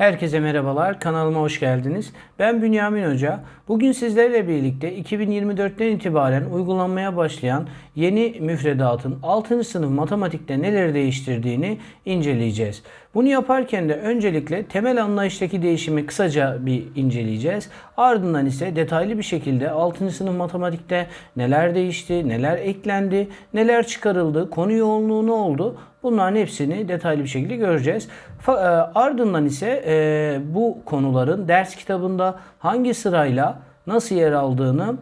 Herkese merhabalar, kanalıma hoş geldiniz. Ben Bünyamin Hoca. Bugün sizlerle birlikte 2024'ten itibaren uygulanmaya başlayan yeni müfredatın 6. sınıf matematikte neleri değiştirdiğini inceleyeceğiz. Bunu yaparken de öncelikle temel anlayıştaki değişimi kısaca bir inceleyeceğiz. Ardından ise detaylı bir şekilde 6. sınıf matematikte neler değişti, neler eklendi, neler çıkarıldı, konu yoğunluğu ne oldu Bunların hepsini detaylı bir şekilde göreceğiz. E, ardından ise e, bu konuların ders kitabında hangi sırayla nasıl yer aldığını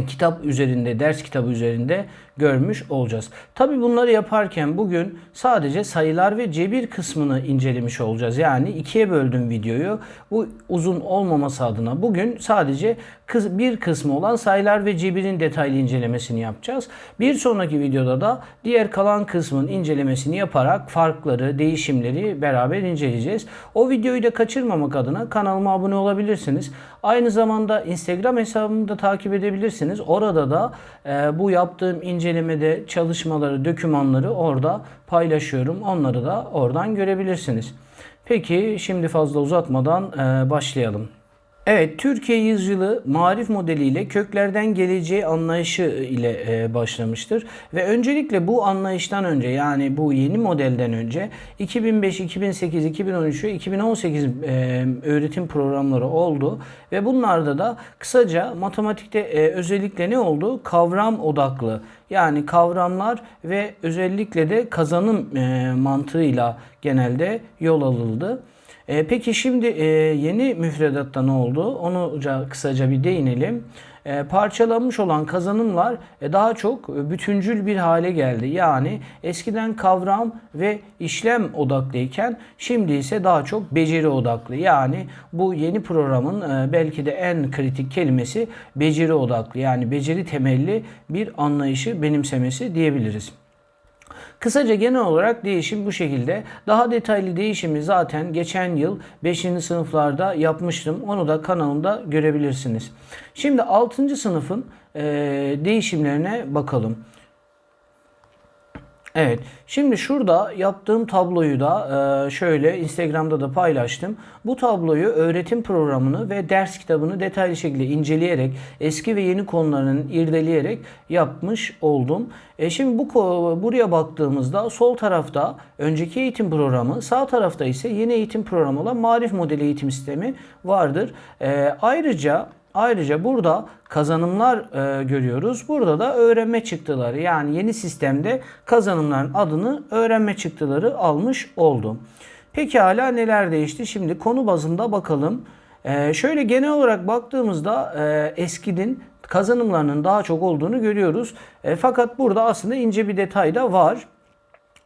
kitap üzerinde, ders kitabı üzerinde görmüş olacağız. Tabi bunları yaparken bugün sadece sayılar ve cebir kısmını incelemiş olacağız. Yani ikiye böldüm videoyu. Bu uzun olmaması adına bugün sadece bir kısmı olan sayılar ve cebirin detaylı incelemesini yapacağız. Bir sonraki videoda da diğer kalan kısmın incelemesini yaparak farkları, değişimleri beraber inceleyeceğiz. O videoyu da kaçırmamak adına kanalıma abone olabilirsiniz. Aynı zamanda Instagram hesabımı da takip edebilirsiniz. Orada da e, bu yaptığım incelemede çalışmaları, dokümanları orada paylaşıyorum. Onları da oradan görebilirsiniz. Peki şimdi fazla uzatmadan e, başlayalım. Evet, Türkiye yüzyılı marif modeliyle köklerden geleceği anlayışı ile e, başlamıştır. Ve öncelikle bu anlayıştan önce yani bu yeni modelden önce 2005, 2008, 2013 ve 2018 e, öğretim programları oldu. Ve bunlarda da kısaca matematikte e, özellikle ne oldu? Kavram odaklı yani kavramlar ve özellikle de kazanım e, mantığıyla genelde yol alındı. E, peki şimdi e, yeni müfredatta ne oldu? Onu ca- kısaca bir değinelim. E, parçalanmış olan kazanımlar e, daha çok bütüncül bir hale geldi. Yani eskiden kavram ve işlem odaklıyken şimdi ise daha çok beceri odaklı. Yani bu yeni programın e, belki de en kritik kelimesi beceri odaklı. Yani beceri temelli bir anlayışı benimsemesi diyebiliriz. Kısaca genel olarak değişim bu şekilde. Daha detaylı değişimi zaten geçen yıl 5. sınıflarda yapmıştım. Onu da kanalımda görebilirsiniz. Şimdi 6. sınıfın değişimlerine bakalım. Evet. Şimdi şurada yaptığım tabloyu da e, şöyle Instagram'da da paylaştım. Bu tabloyu öğretim programını ve ders kitabını detaylı şekilde inceleyerek eski ve yeni konularını irdeleyerek yapmış oldum. E şimdi bu buraya baktığımızda sol tarafta önceki eğitim programı, sağ tarafta ise yeni eğitim programı olan Marif modeli eğitim sistemi vardır. E, ayrıca Ayrıca burada kazanımlar e, görüyoruz. Burada da öğrenme çıktıları yani yeni sistemde kazanımların adını öğrenme çıktıları almış oldu. Peki hala neler değişti? Şimdi konu bazında bakalım. E, şöyle genel olarak baktığımızda e, eskinin kazanımlarının daha çok olduğunu görüyoruz. E, fakat burada aslında ince bir detay da var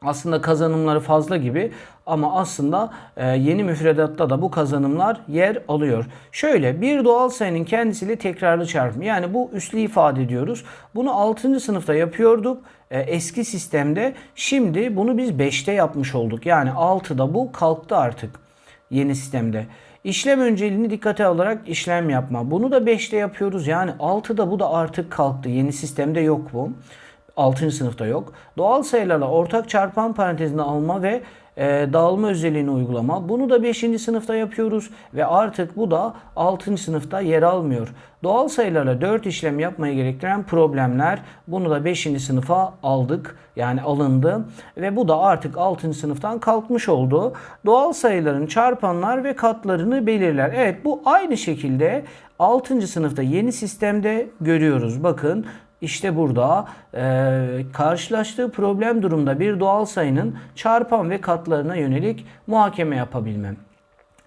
aslında kazanımları fazla gibi ama aslında e, yeni müfredatta da bu kazanımlar yer alıyor. Şöyle bir doğal sayının kendisiyle tekrarlı çarpımı yani bu üslü ifade ediyoruz. Bunu 6. sınıfta yapıyorduk e, eski sistemde. Şimdi bunu biz 5'te yapmış olduk. Yani 6'da bu kalktı artık yeni sistemde. İşlem önceliğini dikkate alarak işlem yapma. Bunu da 5'te yapıyoruz. Yani 6'da bu da artık kalktı. Yeni sistemde yok bu. 6. sınıfta yok. Doğal sayılarla ortak çarpan parantezine alma ve e, dağılma özelliğini uygulama. Bunu da 5. sınıfta yapıyoruz ve artık bu da 6. sınıfta yer almıyor. Doğal sayılarla 4 işlem yapmayı gerektiren problemler bunu da 5. sınıfa aldık. Yani alındı ve bu da artık 6. sınıftan kalkmış oldu. Doğal sayıların çarpanlar ve katlarını belirler. Evet bu aynı şekilde 6. sınıfta yeni sistemde görüyoruz. Bakın işte burada e, karşılaştığı problem durumda bir doğal sayının çarpan ve katlarına yönelik muhakeme yapabilmem.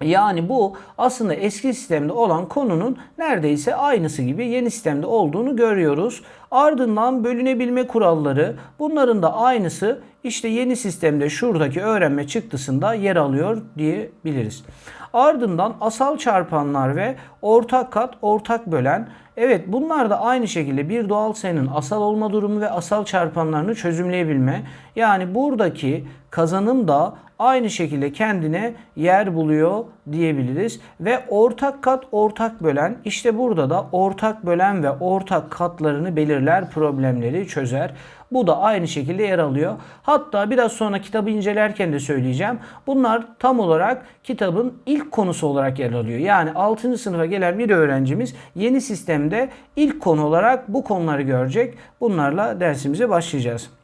Yani bu aslında eski sistemde olan konunun neredeyse aynısı gibi yeni sistemde olduğunu görüyoruz. Ardından bölünebilme kuralları bunların da aynısı işte yeni sistemde şuradaki öğrenme çıktısında yer alıyor diyebiliriz. Ardından asal çarpanlar ve ortak kat, ortak bölen Evet bunlar da aynı şekilde bir doğal sayının asal olma durumu ve asal çarpanlarını çözümleyebilme. Yani buradaki kazanım da aynı şekilde kendine yer buluyor diyebiliriz. Ve ortak kat ortak bölen işte burada da ortak bölen ve ortak katlarını belirler problemleri çözer. Bu da aynı şekilde yer alıyor. Hatta biraz sonra kitabı incelerken de söyleyeceğim. Bunlar tam olarak kitabın ilk konusu olarak yer alıyor. Yani 6. sınıfa gelen bir öğrencimiz yeni sistemde ilk konu olarak bu konuları görecek. Bunlarla dersimize başlayacağız.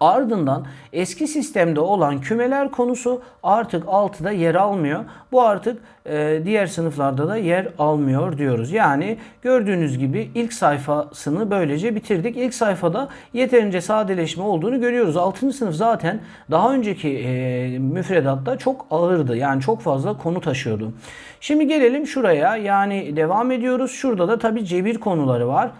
Ardından eski sistemde olan kümeler konusu artık 6'da yer almıyor. Bu artık e, diğer sınıflarda da yer almıyor diyoruz. Yani gördüğünüz gibi ilk sayfasını böylece bitirdik. İlk sayfada yeterince sadeleşme olduğunu görüyoruz. 6. sınıf zaten daha önceki e, müfredatta çok ağırdı. Yani çok fazla konu taşıyordu. Şimdi gelelim şuraya. Yani devam ediyoruz. Şurada da tabii cebir konuları var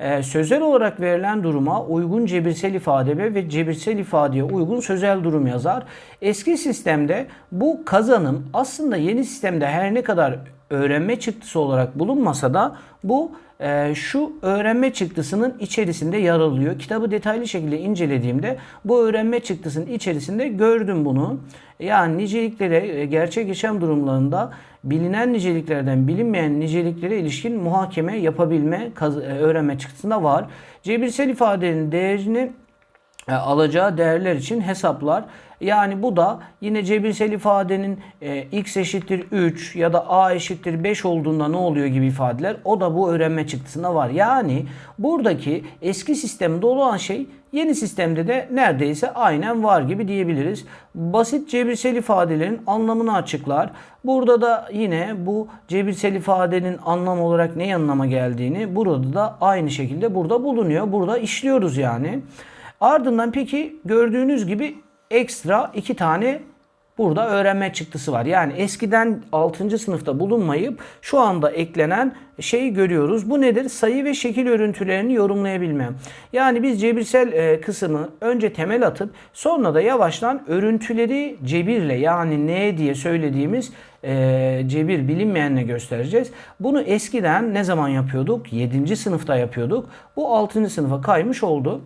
e, sözel olarak verilen duruma uygun cebirsel ifade ve cebirsel ifadeye uygun sözel durum yazar. Eski sistemde bu kazanım aslında yeni sistemde her ne kadar öğrenme çıktısı olarak bulunmasa da bu e, şu öğrenme çıktısının içerisinde yer alıyor. Kitabı detaylı şekilde incelediğimde bu öğrenme çıktısının içerisinde gördüm bunu. Yani niceliklere, e, gerçek yaşam durumlarında bilinen niceliklerden bilinmeyen niceliklere ilişkin muhakeme yapabilme e, öğrenme çıktısında var. Cebirsel ifadenin değerini e, alacağı değerler için hesaplar. Yani bu da yine cebirsel ifadenin e, x eşittir 3 ya da a eşittir 5 olduğunda ne oluyor gibi ifadeler. O da bu öğrenme çıktısında var. Yani buradaki eski sistemde olan şey yeni sistemde de neredeyse aynen var gibi diyebiliriz. Basit cebirsel ifadelerin anlamını açıklar. Burada da yine bu cebirsel ifadenin anlam olarak ne anlama geldiğini burada da aynı şekilde burada bulunuyor. Burada işliyoruz yani. Ardından peki gördüğünüz gibi ekstra iki tane burada öğrenme çıktısı var. Yani eskiden 6. sınıfta bulunmayıp şu anda eklenen şeyi görüyoruz. Bu nedir? Sayı ve şekil örüntülerini yorumlayabilme. Yani biz cebirsel e, kısmı önce temel atıp sonra da yavaştan örüntüleri cebirle yani ne diye söylediğimiz e, cebir bilinmeyenle göstereceğiz. Bunu eskiden ne zaman yapıyorduk? 7. sınıfta yapıyorduk. Bu 6. sınıfa kaymış oldu.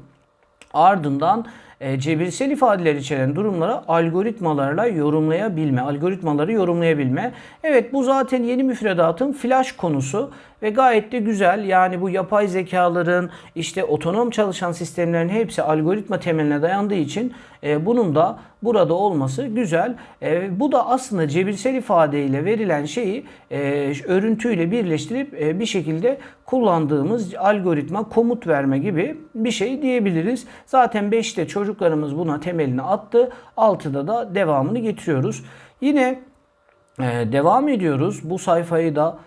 Ardından e, cebirsel ifadeler içeren durumları algoritmalarla yorumlayabilme, algoritmaları yorumlayabilme. Evet bu zaten yeni müfredatın flash konusu ve gayet de güzel. Yani bu yapay zekaların işte otonom çalışan sistemlerin hepsi algoritma temeline dayandığı için e, bunun da burada olması güzel. E, bu da aslında cebirsel ifadeyle verilen şeyi e, örüntüyle birleştirip bir şekilde kullandığımız algoritma komut verme gibi bir şey diyebiliriz. Zaten 5'te çocuklarımız buna temelini attı. 6'da da devamını getiriyoruz. Yine devam ediyoruz. Bu sayfayı da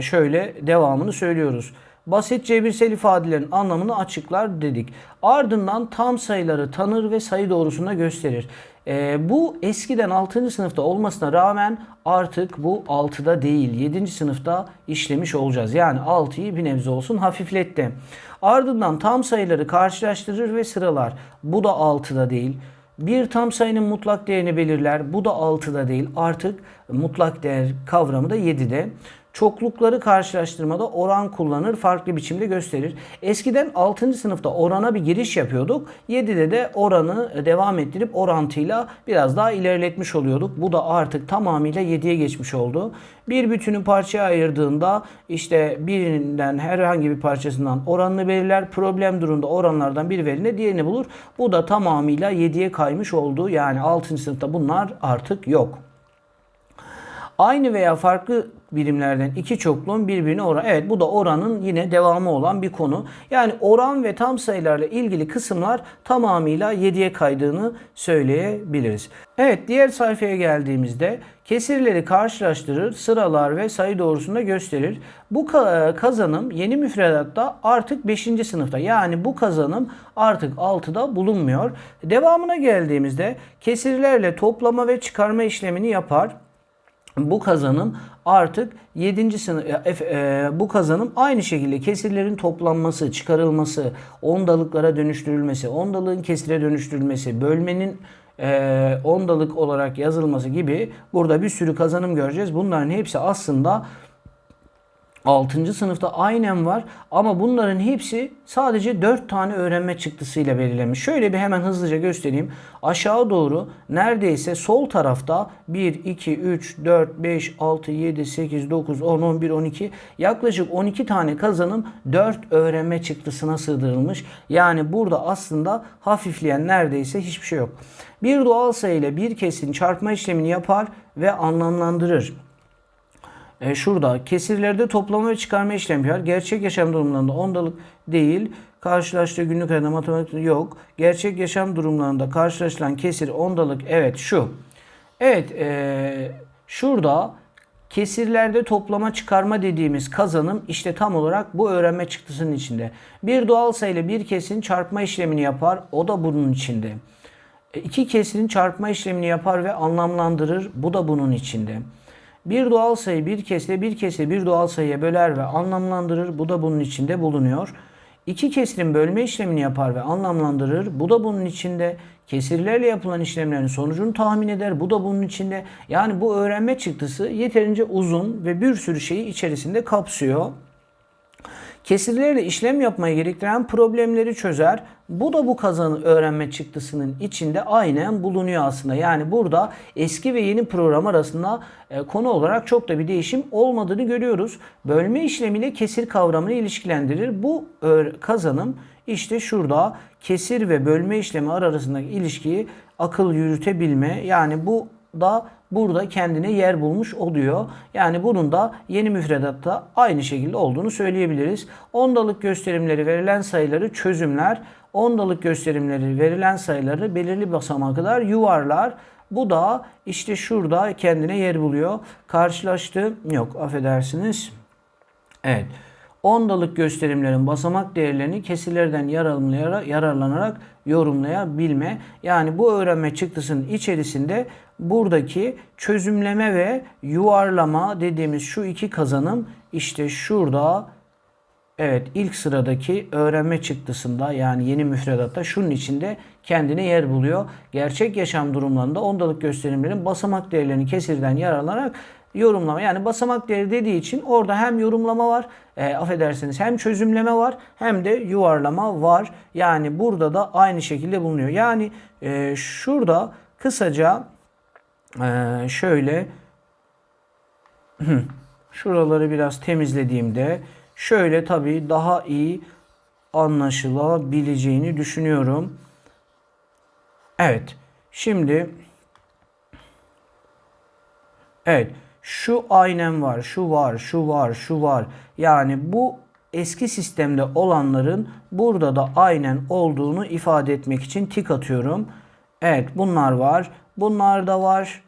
şöyle devamını söylüyoruz. Basit cebirsel ifadelerin anlamını açıklar dedik. Ardından tam sayıları tanır ve sayı doğrusunda gösterir. E, bu eskiden 6. sınıfta olmasına rağmen artık bu 6'da değil 7. sınıfta işlemiş olacağız. Yani 6'yı bir nebze olsun hafifletti. Ardından tam sayıları karşılaştırır ve sıralar. Bu da 6'da değil. Bir tam sayının mutlak değerini belirler. Bu da 6'da değil. Artık mutlak değer kavramı da 7'de çoklukları karşılaştırmada oran kullanır, farklı biçimde gösterir. Eskiden 6. sınıfta orana bir giriş yapıyorduk. 7'de de oranı devam ettirip orantıyla biraz daha ilerletmiş oluyorduk. Bu da artık tamamıyla 7'ye geçmiş oldu. Bir bütünü parçaya ayırdığında işte birinden herhangi bir parçasından oranını belirler. Problem durumunda oranlardan bir verine diğerini bulur. Bu da tamamıyla 7'ye kaymış oldu. Yani 6. sınıfta bunlar artık yok. Aynı veya farklı birimlerden iki çokluğun birbirine oran. Evet bu da oranın yine devamı olan bir konu. Yani oran ve tam sayılarla ilgili kısımlar tamamıyla 7'ye kaydığını söyleyebiliriz. Evet diğer sayfaya geldiğimizde kesirleri karşılaştırır, sıralar ve sayı doğrusunda gösterir. Bu kazanım yeni müfredatta artık 5. sınıfta. Yani bu kazanım artık 6'da bulunmuyor. Devamına geldiğimizde kesirlerle toplama ve çıkarma işlemini yapar bu kazanım artık 7. sınıf e, e, bu kazanım aynı şekilde kesirlerin toplanması, çıkarılması, ondalıklara dönüştürülmesi, ondalığın kesire dönüştürülmesi, bölmenin e, ondalık olarak yazılması gibi burada bir sürü kazanım göreceğiz. Bunların hepsi aslında 6. sınıfta aynen var ama bunların hepsi sadece 4 tane öğrenme çıktısıyla belirlenmiş. Şöyle bir hemen hızlıca göstereyim. Aşağı doğru neredeyse sol tarafta 1, 2, 3, 4, 5, 6, 7, 8, 9, 10, 11, 12 yaklaşık 12 tane kazanım 4 öğrenme çıktısına sığdırılmış. Yani burada aslında hafifleyen neredeyse hiçbir şey yok. Bir doğal sayı ile bir kesin çarpma işlemini yapar ve anlamlandırır. E, şurada kesirlerde toplama ve çıkarma işlemi yapar. Gerçek yaşam durumlarında ondalık değil. Karşılaştığı günlük hayatta matematik yok. Gerçek yaşam durumlarında karşılaşılan kesir ondalık evet şu. Evet e, şurada kesirlerde toplama çıkarma dediğimiz kazanım işte tam olarak bu öğrenme çıktısının içinde. Bir doğal sayıyla bir kesin çarpma işlemini yapar. O da bunun içinde. E, iki kesirin çarpma işlemini yapar ve anlamlandırır. Bu da bunun içinde. Bir doğal sayı bir kesre bir kesre bir doğal sayıya böler ve anlamlandırır. Bu da bunun içinde bulunuyor. İki kesirin bölme işlemini yapar ve anlamlandırır. Bu da bunun içinde. Kesirlerle yapılan işlemlerin sonucunu tahmin eder. Bu da bunun içinde. Yani bu öğrenme çıktısı yeterince uzun ve bir sürü şeyi içerisinde kapsıyor. Kesirlerle işlem yapmayı gerektiren problemleri çözer. Bu da bu kazanı öğrenme çıktısının içinde aynen bulunuyor aslında. Yani burada eski ve yeni program arasında e, konu olarak çok da bir değişim olmadığını görüyoruz. Bölme işlemiyle kesir kavramını ilişkilendirir. Bu kazanım işte şurada kesir ve bölme işlemi arasındaki ilişkiyi akıl yürütebilme yani bu da burada kendine yer bulmuş oluyor. Yani bunun da yeni müfredatta aynı şekilde olduğunu söyleyebiliriz. Ondalık gösterimleri verilen sayıları çözümler, ondalık gösterimleri verilen sayıları belirli basamağa kadar yuvarlar. Bu da işte şurada kendine yer buluyor. Karşılaştı yok affedersiniz. Evet. Ondalık gösterimlerin basamak değerlerini kesirlerden yararlanarak yorumlayabilme. Yani bu öğrenme çıktısının içerisinde buradaki çözümleme ve yuvarlama dediğimiz şu iki kazanım işte şurada evet ilk sıradaki öğrenme çıktısında yani yeni müfredatta şunun içinde kendine yer buluyor. Gerçek yaşam durumlarında ondalık gösterimlerin basamak değerlerini kesirden yararlanarak yorumlama. Yani basamak değeri dediği için orada hem yorumlama var, e, affedersiniz hem çözümleme var hem de yuvarlama var. Yani burada da aynı şekilde bulunuyor. Yani e, şurada kısaca e, şöyle şuraları biraz temizlediğimde şöyle tabii daha iyi anlaşılabileceğini düşünüyorum. Evet. Şimdi Evet şu aynen var, şu var, şu var, şu var. Yani bu eski sistemde olanların burada da aynen olduğunu ifade etmek için tik atıyorum. Evet bunlar var. Bunlar da var.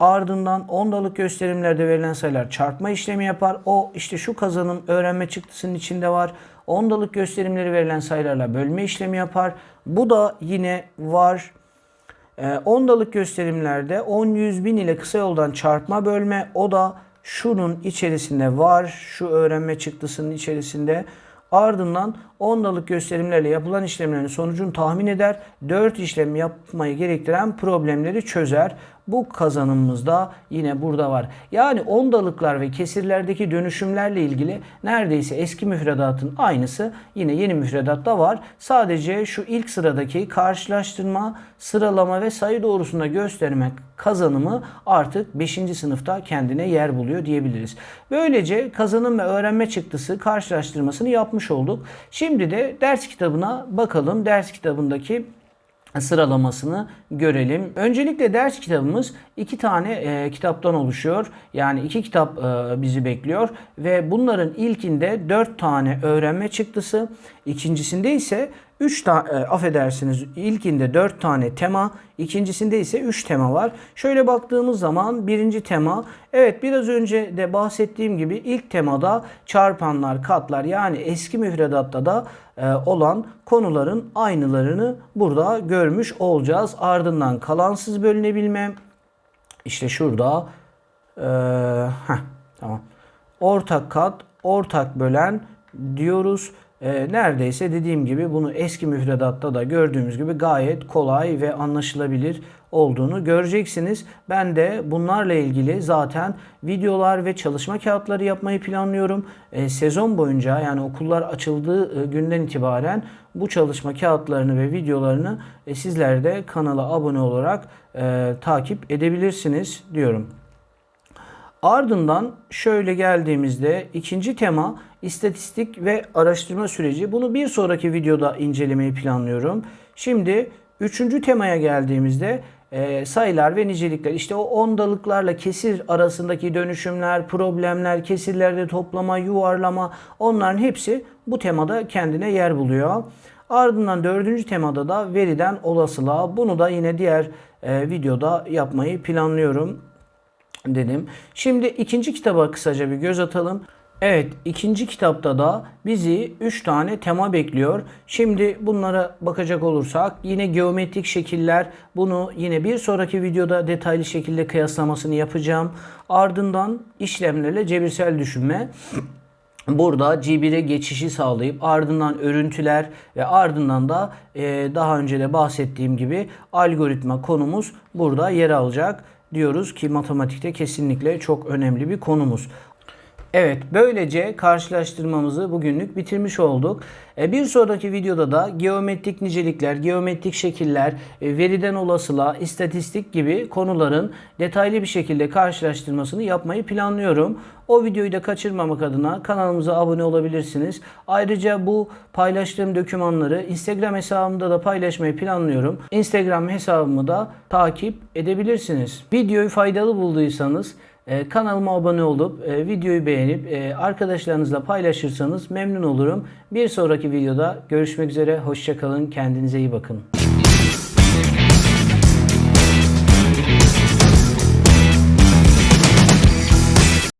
Ardından ondalık gösterimlerde verilen sayılar çarpma işlemi yapar. O işte şu kazanım öğrenme çıktısının içinde var. Ondalık gösterimleri verilen sayılarla bölme işlemi yapar. Bu da yine var. E, ondalık gösterimlerde 10 100 bin ile kısa yoldan çarpma bölme o da şunun içerisinde var. Şu öğrenme çıktısının içerisinde. Ardından ondalık gösterimlerle yapılan işlemlerin sonucunu tahmin eder. 4 işlem yapmayı gerektiren problemleri çözer. Bu kazanımımız da yine burada var. Yani ondalıklar ve kesirlerdeki dönüşümlerle ilgili neredeyse eski müfredatın aynısı yine yeni müfredatta var. Sadece şu ilk sıradaki karşılaştırma, sıralama ve sayı doğrusunda göstermek kazanımı artık 5. sınıfta kendine yer buluyor diyebiliriz. Böylece kazanım ve öğrenme çıktısı karşılaştırmasını yapmış olduk. Şimdi de ders kitabına bakalım. Ders kitabındaki sıralamasını görelim. Öncelikle ders kitabımız iki tane e, kitaptan oluşuyor. Yani iki kitap e, bizi bekliyor ve bunların ilkinde dört tane öğrenme çıktısı, ikincisinde ise 3 tane affedersiniz ilkinde 4 tane tema, ikincisinde ise 3 tema var. Şöyle baktığımız zaman birinci tema evet biraz önce de bahsettiğim gibi ilk temada çarpanlar, katlar yani eski müfredatta da e, olan konuların aynılarını burada görmüş olacağız. Ardından kalansız bölünebilme işte şurada e, heh, tamam. Ortak kat, ortak bölen diyoruz. E, neredeyse dediğim gibi bunu eski müfredatta da gördüğümüz gibi gayet kolay ve anlaşılabilir olduğunu göreceksiniz. Ben de bunlarla ilgili zaten videolar ve çalışma kağıtları yapmayı planlıyorum. E, sezon boyunca yani okullar açıldığı e, günden itibaren bu çalışma kağıtlarını ve videolarını e, sizler de kanala abone olarak e, takip edebilirsiniz diyorum. Ardından şöyle geldiğimizde ikinci tema istatistik ve araştırma süreci. Bunu bir sonraki videoda incelemeyi planlıyorum. Şimdi üçüncü temaya geldiğimizde e, sayılar ve nicelikler. İşte o ondalıklarla kesir arasındaki dönüşümler, problemler, kesirlerde toplama, yuvarlama onların hepsi bu temada kendine yer buluyor. Ardından dördüncü temada da veriden olasılığa. Bunu da yine diğer e, videoda yapmayı planlıyorum dedim. Şimdi ikinci kitaba kısaca bir göz atalım. Evet ikinci kitapta da bizi 3 tane tema bekliyor. Şimdi bunlara bakacak olursak yine geometrik şekiller bunu yine bir sonraki videoda detaylı şekilde kıyaslamasını yapacağım. Ardından işlemlerle cebirsel düşünme. Burada C1'e geçişi sağlayıp ardından örüntüler ve ardından da e, daha önce de bahsettiğim gibi algoritma konumuz burada yer alacak diyoruz ki matematikte kesinlikle çok önemli bir konumuz. Evet, böylece karşılaştırmamızı bugünlük bitirmiş olduk. E, Bir sonraki videoda da geometrik nicelikler, geometrik şekiller, e, veriden olasılığa, istatistik gibi konuların detaylı bir şekilde karşılaştırmasını yapmayı planlıyorum. O videoyu da kaçırmamak adına kanalımıza abone olabilirsiniz. Ayrıca bu paylaştığım dokümanları Instagram hesabımda da paylaşmayı planlıyorum. Instagram hesabımı da takip edebilirsiniz. Videoyu faydalı bulduysanız e, kanalıma abone olup e, videoyu beğenip e, arkadaşlarınızla paylaşırsanız memnun olurum. Bir sonraki videoda görüşmek üzere. Hoşçakalın. Kendinize iyi bakın.